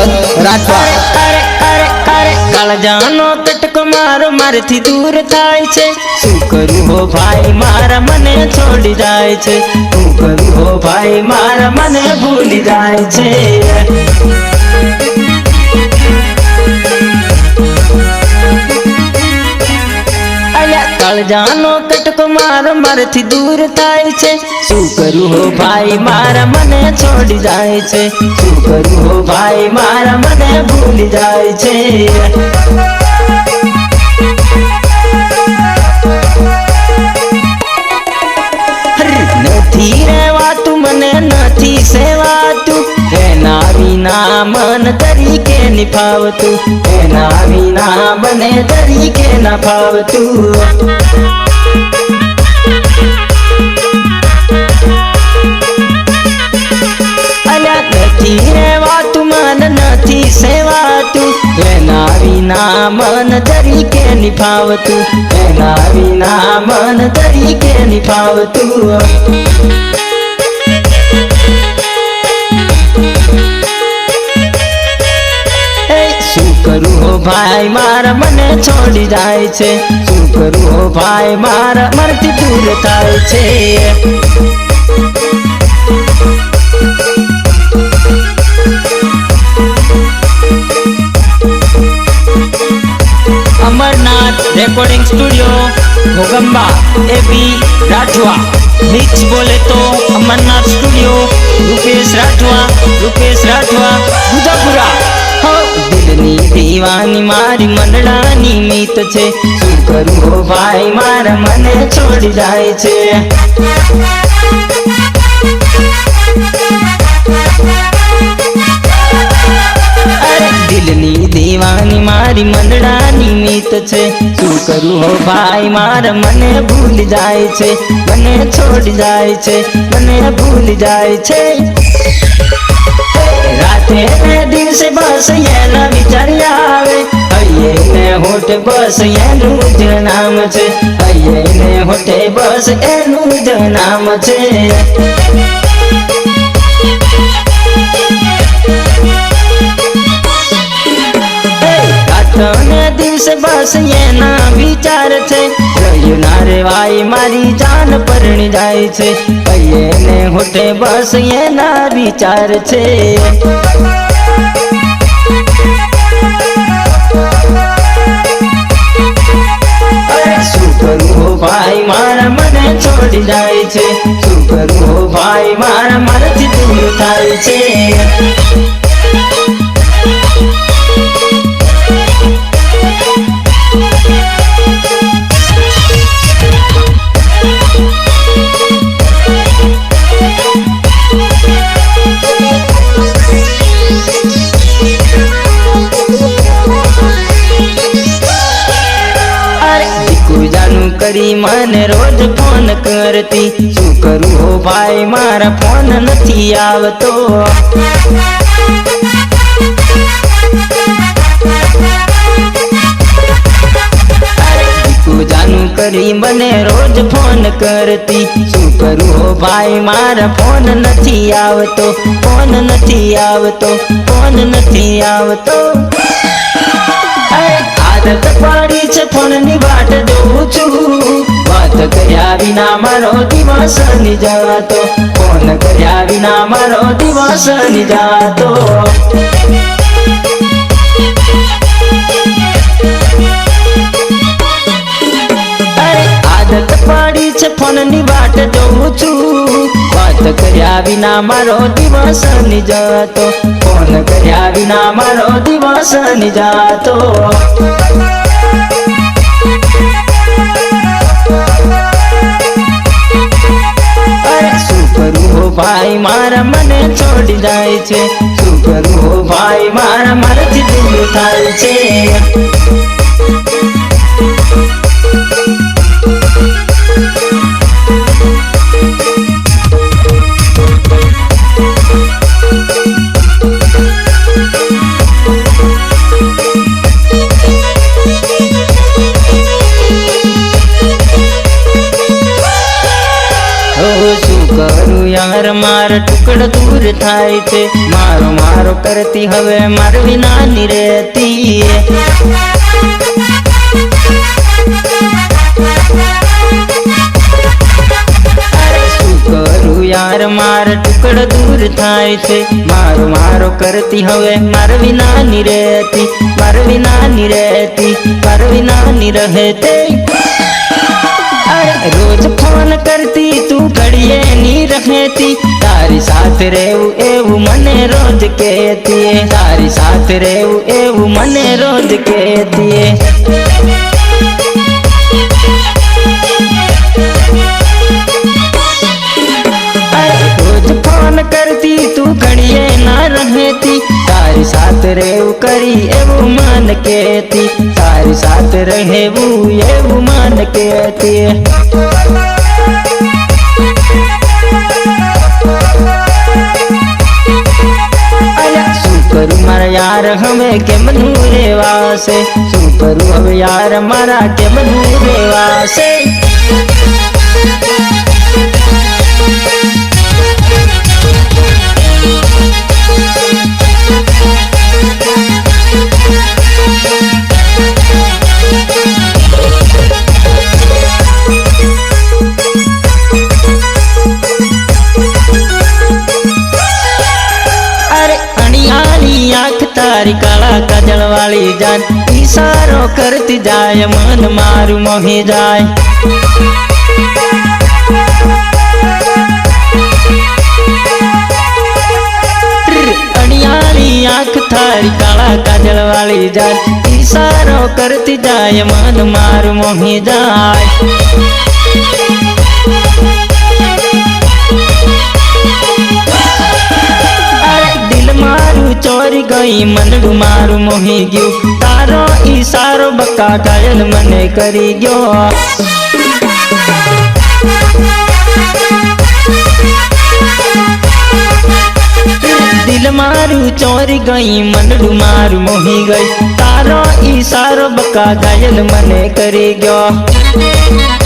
હર્ષદ રાઠવા કાળજાનો કટકો મારો મારથી દૂર થાય છે. શું કરું હો ભાઈ, મારા મને છોડી જાય છે. શું કરું હો ભાઈ, મારા મને ભૂલી જાય છે. કાળજાનો કટકો માર, મારથી દૂર થાય છે. શું કરું હો ભાઈ, મારા મને છોડી જાય છે. શું કરું હો ભાઈ, મારા મને ભૂલી જાય છે. નથી રહેવાતું મને નથી સેવાતું. વિના મન તરીકે નિભાવતું, એના વિના મને તરીકે ના ફાવતું નથી રહેવાતું મન નથી સેવાતું, એના વિના મન તરીકે નિભાવતું, એના વિના મન તરીકે નિભાવતું. ભાઈ, મારા મને છોડી જાય છે. શું કરું ભાઈ, મારા મરથી દૂર થાય છે. Amarnath recording studio, Ghoghamba A P Rathwa. Mix બોલે તો અમરનાથ સ્ટુડિયો, રૂપેશ રાઠવા રૂપેશ રાઠવા. દીવાની મારી મંડળાની મીત છે. શું કરું ભાઈ, મારા મને છોડી જાય છે. દિલની દીવાની મારી મંડળાની મીત છે. શું કરું હો ભાઈ, મારા મને ભૂલી જાય છે. મને છોડી જાય છે, મને ભૂલી જાય છે. રાતે ને દિવસે બસ એના વિચાર્યા આવે. ને હોઠે બસ એનું જ નામ છે. ને હોઠે બસ એનું જ નામ છે. રાતને બસ એના વિચાર છે. રહ્યું રેવાય મારી જાન પરણી જાય છે. કહીએ ને હોટે બસ એના વિચાર છે. ભાઈ જાય છે. શું કરું ભાઈ, મારા મનથી દૂર થાય છે. મારા ફોન નથી આવતો. કરી મને રોજ ફોન કરતી. શું કરું હો ભાઈ, મારા ફોન નથી આવતો. ફોન નથી આવતો, ફોન નથી આવતો. આદત પાડી છે ફોનની વાટ જોઉં છું. વાત કર્યા વિના મારો દિવસની જાતો. ફોન કર્યા વિના મારો દિવસની જાતો. આદત પાડી છે ફોનની વાટ જોઉં છું. વાત કર્યા વિના મારો દિવસની જાતો. ફોન કર્યા વિના મારો દિવસની જાતો. શું ભાઈ મારા મને છોડી જાય છે. શું ભાઈ મારા મારાથી દૂર થાય છે. યાર ટુકડ દૂર થાય છે. મારો મારો કરતી હવે માર વિના રહેતી યાર, માર ટુકડ દૂર થાય છે. મારો મારો કરતી હવે માર વિના ની રહેતી માર વિના ની રહેતી માર વિના ની રહેતે રોજ ફોન કરતી તું ઘડીએ ની રહેતી તારી સાથે રહેવું એવું મને રોજ કહેતી તારી સાથે રહેવું એવું મને રોજ કહેતી અરે રોજ ફોન કરતી તું ઘડીએ ના રહેતી તારી સાથે રહેવું કરી એવું મન કહેતી તારી સાથે રહેવું એવું મન કહેતી મારા યાર હવે કેમનું રેવાશે? શું કરું હવે યાર મારા કેમનું રેવાશે? વાળી જાન ઈશારો કરતી જાય, મન મારું મોહી જાય. અણિયાની આંખ તારી કાળા કાજળ વાળી જાન ઈશારો કરતી જાય, મન મારું મોહી જાય. ચોરી ગઈ મનડું મારું મોહી ગયું. તારો ઈશારો બકા ઘાયલ મને કરી ગયો. દિલ મારું ચોરી ગઈ, મનડું મારું મોહી ગઈ. તારો ઈશારો બકા ઘાયલ મને કરી ગયો.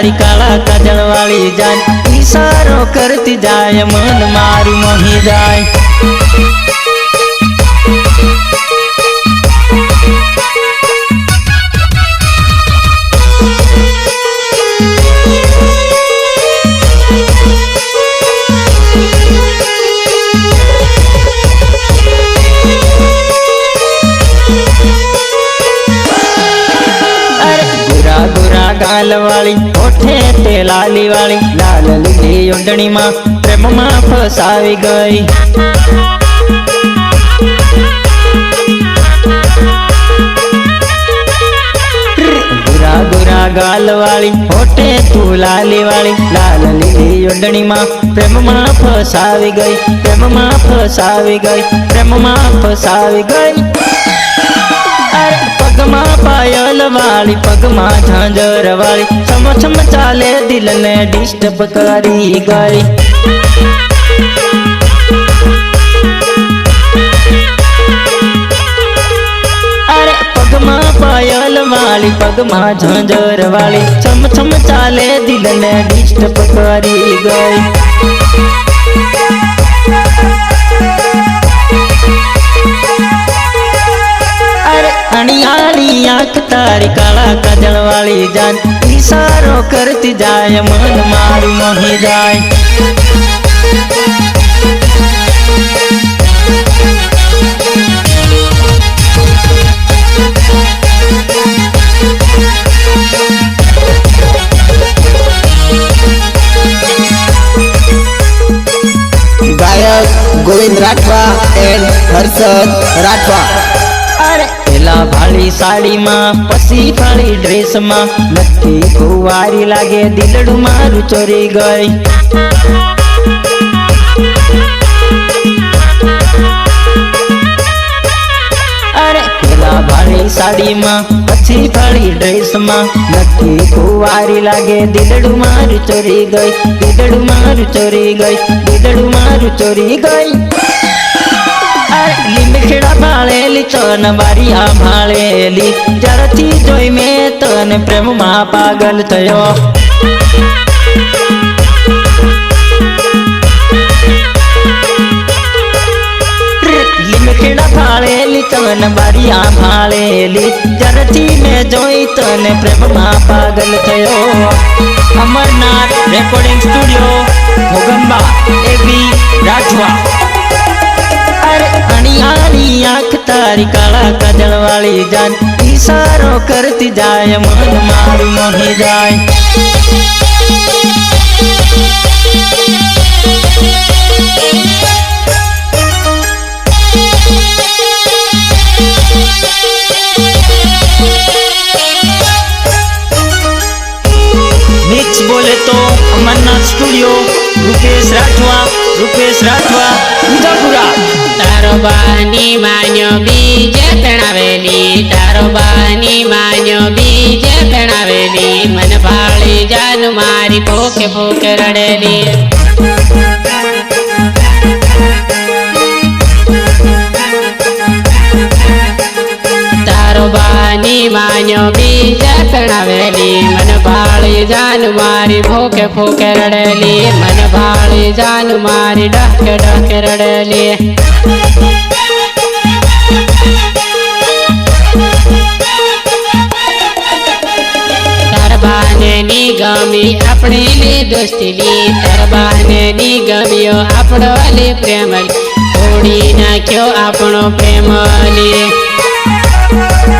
તારી કાળા કાજળ વાળી જાય. ઈશારો કરતી જાય મન મારું મહી જાય. ગુરા ગાલ વાળી ઓઠે તે લાલી વાળી લાલ લીલી ઓઢણીમાં પ્રેમમાં ફસાવી ગઈ. ગુરા ગુરા ગાલ વાળી ઓઠે તું લાલી વાળી લાલ લીલી ઓઢણીમાં પ્રેમમાં ફસાવી ગઈ, પ્રેમમાં ફસાવી ગઈ, પ્રેમમાં ફસાવી ગઈ. પગમાં પાયલ વાળી, પગમાં ઝાંઝર વાળી છમ ચાલે દિલને ડિસ્ટર્બ કરી ગઈ અરે પગમાં પાયલ વાળી, પગમાં ઝાંઝર વાળી છમ છમ ચાલે દિલને ડિસ્ટર્બ કરી ગઈ આંખ તારી કાળા કાજળ વાળી જાન ઈશારો કરતી જાય મન મારું મોહી જાય ગાયક ગોવિંદ રાઠવા એન્ડ હર્ષદ રાઠવા અરે પેલા ભાળી સાડીમાં, પછી ભાળી ડ્રેસમાં. નથી કુવારી લાગે દિલડું મારું ચોરી ગઈ ભાળી સાડીમાં, પછી ભાળી ડ્રેસમાં. નક્કી કુવારી લાગે દીદડું મારું ચોરી ગઈ. દીદડું મારું ચોરી ગઈ દીદડું મારું ચોરી ગઈ. લીમખેડા ભાળેલી તન બારિયા ભાળેલી. જ્યારથી જોઈ મેં તને પ્રેમમાં પાગલ થયો. લીમખેડા ભાળેલી તન બારિયા ભાળેલી. જ્યારથી મેં જોઈ તને પ્રેમમાં પાગલ થયો. Amarnath recording studio Bhogamba A B Rathwa અરે આની આંખ તારી કાળા કાજળ વાળી જાન ઈશારો કરતી જાય, મન મારું મોહી જાય. મિક્સ તારો બાની માન્યો બીજે પેણાવેલી તારો બાની માન્યો બીજે પેણાવેલી મન ભાળી જાન મારી ભૂખે ભૂખે રડેલી. માન્યો બીજે પેણાવેલી મન ભાળી જાન મારી ભૂકે ભૂખે રડેલી, મન ભાળી જાન મારી ડકે ડકે રડેલી. ની ગમી આપણી લી દોસ્તી લી તાર બહાને ની ગમ્યો આપણો પ્રેમ તોડી નાખ્યો આપણો પ્રેમ લી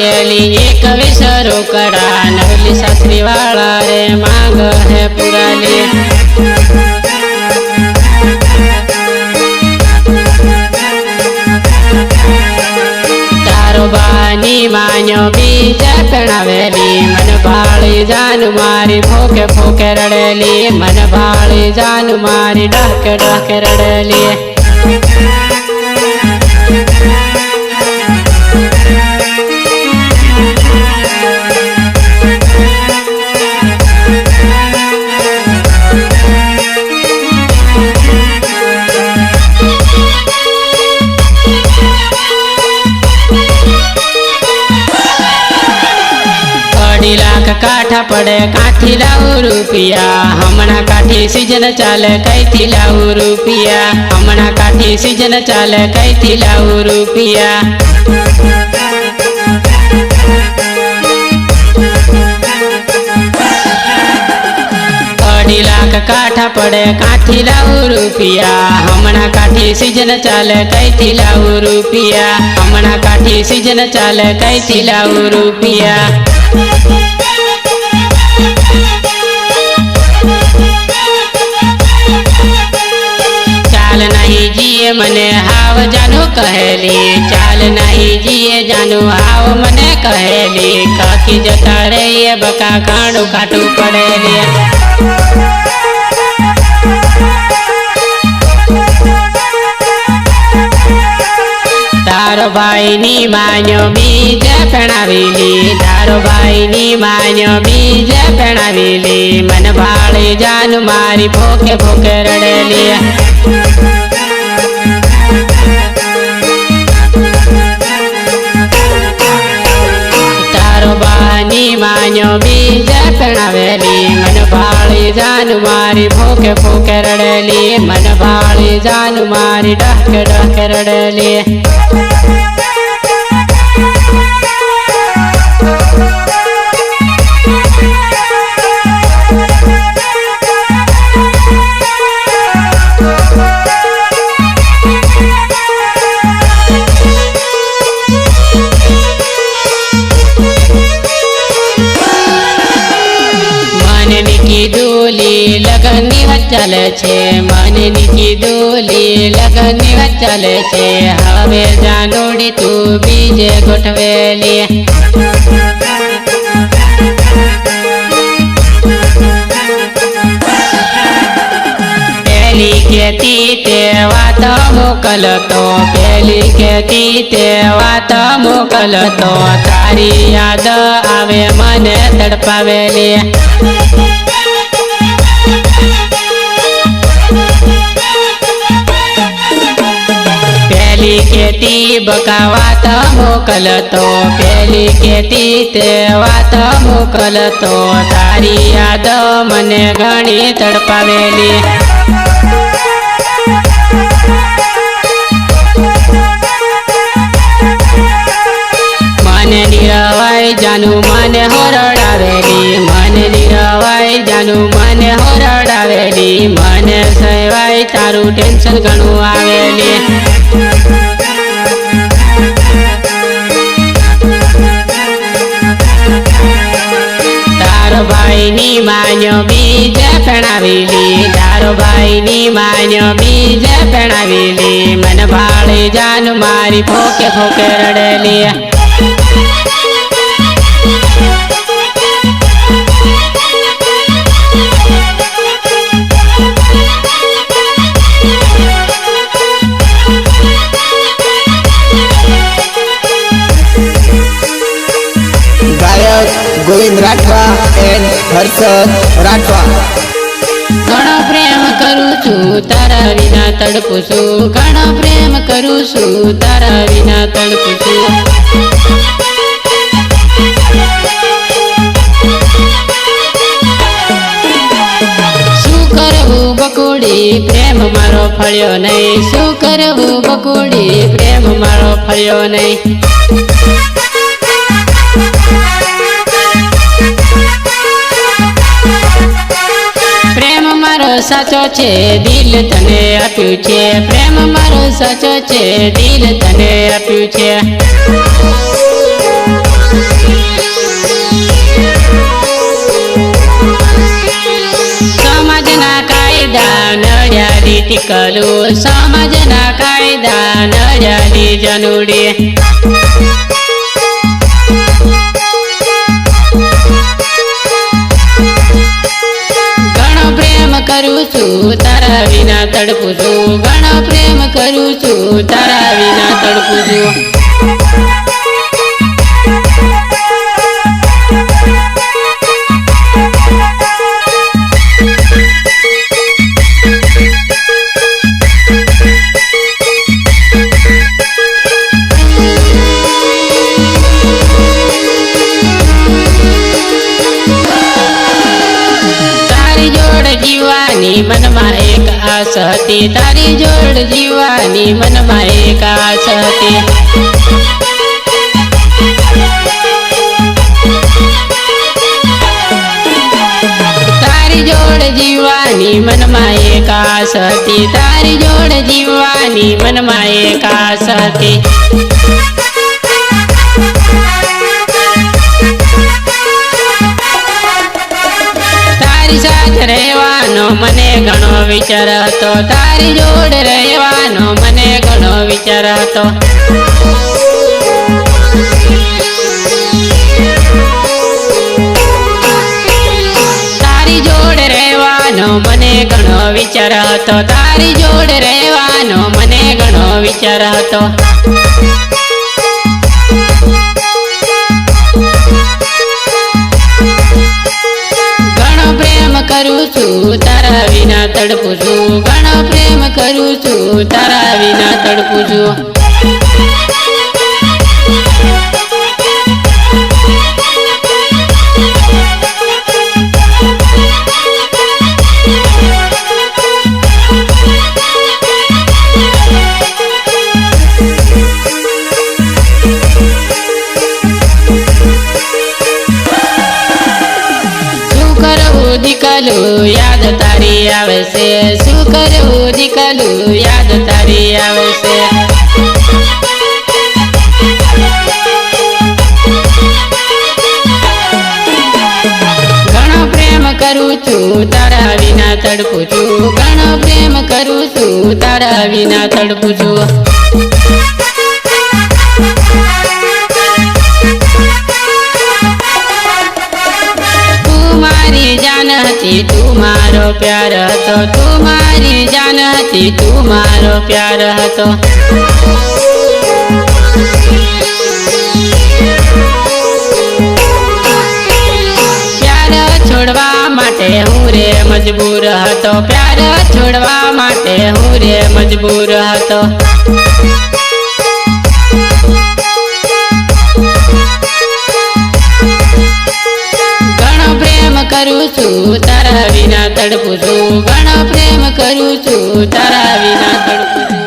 માંગેલી એક વિસરો કરા નવલી સાસરી વાળા રે માંગ હે પુરાલી. બાની માન્યો બીજા પેણાવેલી મન ભાળી જાન મારી ફોકે ફોકે રડેલી. મન ભાળી જાન મારી ડાકે ડાકે રડેલી. કાઠા પડે કાંઠી લાવું રૂપિયા. હમણાં કાંઠી સિઝન ચાલે, કઈથી લાવું રૂપિયા? હમણાં કાંઠી સિઝન ચાલે, કઈથી લાવું રૂપિયા? અઢી લાખ કાઠા પડે, કાંઠી લાવું રૂપિયા. હમણાં કાંઠી સિઝન ચાલે, કઈથી લાવું રૂપિયા? હમણાં કાંઠી સિઝન ચાલે, કઈથી લાવું રૂપિયા? કહેલી, ચાલ નહીં જીએ જાનું, આવ મને કહેલી, કાકી જતા રહીએ બકા કાણું કાટું પડેલી. તારો ભાઈ ની માન્યો બીજે પેણાવેલી તારો ભાઈ ની માન્યો બીજે પેણાવેલી મન ભાળે જાન મારી ભોકે ભોકે રડેલી. બાની માન્યો બીજે પેણાવેલી મન ભાળી જાન મારી ભોકે ભોકે રડેલી મન ભાળી જાન મારી ડકે ડકે રડેલી મને નીકી દોલી લગનની ચાલે છે હવે જાનોડી તું બીજે ગોઠવેલી પેલી કેતી તે વાત મોકલતો પેલી કેતી તે વાત મોકલતો તારી યાદ આવે મને તડપાવેલી કેતી બકાવાત મોકલતો પેલી ખેતી તે વાત મોકલતો તારી યાદ મને ઘણી તડપાવેલી. મને નિરવાય જાનું મને હરડાવેલી. મને નિરવાય જાનું મને હરડાવેલી. મને સહેવાય તારું ટેન્શન ઘણું આવેલી. ભાઈની માન્યો બીજે પેણાવેલી તારો ભાઈની માન્યો બીજે પેણાવેલી મને ભાળે જાન મારી ફોકે ફોકે રડેલી. હર્ષદ રાઠવા ઘણો પ્રેમ કરું છું, તારા વિના તડપું છું. ઘણો પ્રેમ કરું છું, તારા વિના તડપું છું. પ્રેમ મારો ફળ્યો નહીં. શું કરવું બકુડી? પ્રેમ મારો ફળ્યો નહીં. સાચો છે દિલ તને આપ્યું છે. પ્રેમ મારો સાચો છે, દિલ તને આપ્યું છે. સમાજના કાયદા નડિયાદી ટીકલું. સમાજના કાયદા નડિયાદી જનુડી. કરું છું તારા વિના તડપું છું. ઘણો પ્રેમ કરું છું તારા વિના તડપું છું. હતી તારી જોડ જીવાની મનમાં એક આસ હતી. તારી જોડ જીવાની મનમાં એક આસ હતી. તારી જોડ જીવાની મનમાં એક આસ હતી. તારી સાથે રહેવાનો મને ઘણો વિચાર હતો. તારી જોડ રહેવાનો મને ઘણો વિચાર હતો. તારી જોડ રહેવાનો મને ઘણો વિચાર હતો. તારી જોડ રહેવાનો મને ઘણો વિચાર હતો. કરું છું તારા વિના તડપું છું. ઘણો પ્રેમ કરું છું તારા વિના તડપું છું. દીકલું યાદ તારી આવે છે શું કરવું દીકલું યાદ તારી આવે છે ઘણો પ્રેમ કરું છું, તારા વિના તડપું ઘણો પ્રેમ કરું છું, તારા વિના તડપું છું. પ્યાર હતો, તું મારી જાન હતી તું મારો પ્યાર હતો. પ્યાર છોડવા માટે હું રે મજબૂર હતો, પ્યાર છોડવા માટે હું રે મજબૂર હતો. કરું છું તારા વિના તડપું છું. ઘણો પ્રેમ કરું છું તારા વિના તડપું